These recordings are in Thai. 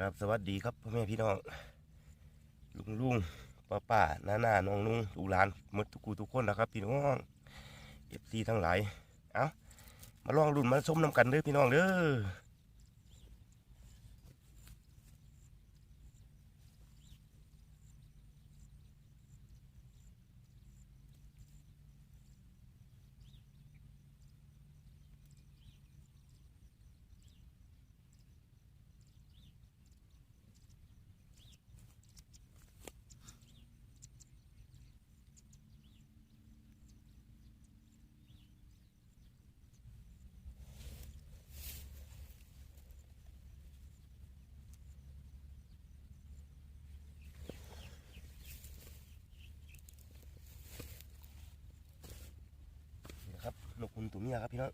ครับสวัสดีครับพ่อแม่พี่น้องลุงลุงป้าป้าน้าน้าน้องนุ่งลูกหลานมดทุกกูทุกคนนะครับ พี่น้องเอฟซีทั้งหลายเอามาลองรุ่นมาชมน้ำกันเด้อพี่น้องเด้อ ตัวเมียครับพี่น้อง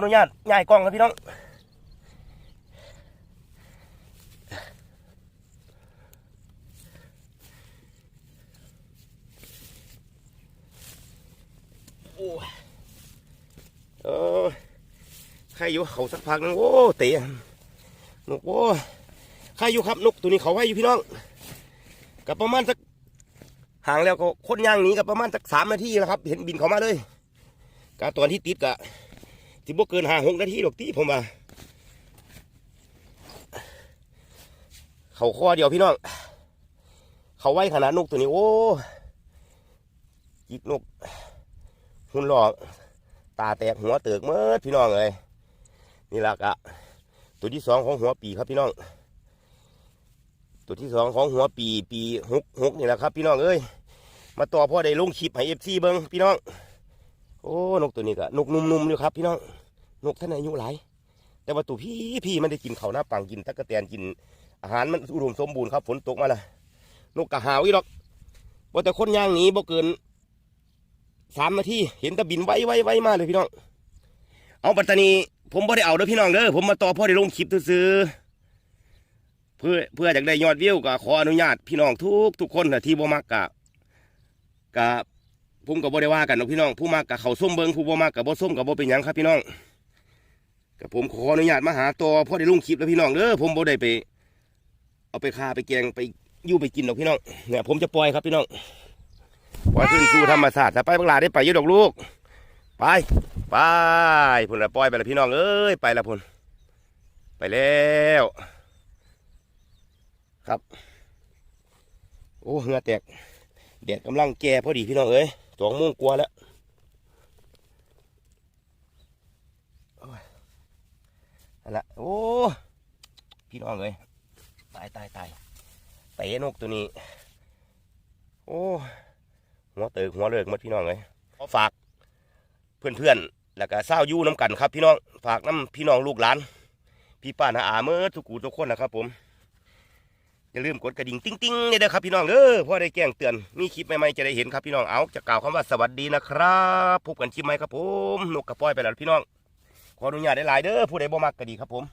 ออนุญาตย้ายกล้องครับพี่น้องโอ้ยเออใครอยู่เขาสักพักนึงโอ้เตะนกโอ้ใครอยู่ครับนกตัวนี้เขาไว้อยู่พี่น้องกับประมาณสักห่างแล้วก็คนย่างนี้กับประมาณสักสามนาทีแล้วครับ เห็นบินเขามาเลยการตัวที่ติดกะ ที่บ่เกินห้าหกนาทีหรอกที่ผมว่าเขาข้อเดียวพี่น้อง เขาไว้ขนาดนกตัวนี้ โอ้จิกนกหุ่นหลอกตาแตกหัวเติกเมื่อพี่น้องเลยนี่ละกะตัวที่สองของหัวปีครับพี่น้อง ตัวที่สองของหัวปีปีหกหกนี่แหละครับ พี่น้องเอ้ยมาต่อพ่อได้ลงคลิปให้เอฟซีเบิ้งพี่น้อง โอ้นกตัวนี้ก็นกนุ่มๆอยู่ครับพี่น้องนกท่านอายุหลายแต่ว่าตัวพี่พี่มันได้กินเขาหน้าปังกินตะกะแตนกิน อาหารมันอุดมสมบูรณ์ครับฝนตกมาละนกกระหาวอีหรอกว่าแต่คนย่างหนีบ่เกินสามนาทีเห็นตะบินไว้ไว้ไวมาเลยพี่น้อง เอาปัตตานีผมบ่ได้เอาเด้อพี่น้องเด้อผมมาต่อพ่อได้ลงคลิปซื้อเพื่อเพื่ออยากได้ยอดวิวก็ขออนุญาตพี่น้องทุกทุกคนนะที่บ่มักกะกะ ผมกับบ่ได้ว่ากันนะพี่น้องผู้มากกับเขาส้มเบิงผู้บ่มากกับบ่ส้มกับบ่เป็นหยังครับพี่น้องกับผมขออนุญาตมาหาตัวพ่อได้ลงคลิปแล้วพี่น้องเด้อผมบ่ได้ไป เอาไปฆ่าไปแกงไปยู่ไปกินหรอกพี่น้องเนี่ยผมจะปล่อยครับพี่น้องปล่อยขึ้นสู่ธรรมชาติถ้าไปบังลาได้ไปยืดดอกลูกไปไปพุ่นละปล่อยไปละพี่น้องเอ้ยไปละพุ่นไปแล้วครับ โอ้เหงื่อแตกแดดกำลังแก่พอดีพี่น้องเอ้ย สองโมงกว่าแล้วนั่นละโอ้ พี่น้องเอ้ยตายตายตายเตะนกตัวนี้ โอ้ หัวเติกหัวเลิกหมดพี่น้องเอ้ยขอฝากเพื่อนๆแล้วก็เศร้ายู่น้ำกันครับ พี่น้อง ฝากน้ำพี่น้องลูกหลาน พี่ป้านาอาเมื่อทุกูทุกคนนะครับผม อย่าลืมกดกระดิ่งติ้งติ้งๆเลยนะครับพี่น้องเด้อพ่อได้แจ้งเตือน มีคลิปใหม่ๆจะได้เห็นครับพี่น้องเอาจะกล่าวคำว่าสวัสดีนะครับพบกันคลิปใหม่ครับผมนกกระป้อยไปแล้วพี่น้องขออนุญาตได้หลายเด้อผู้ใดบ่มักก็ดีครับผม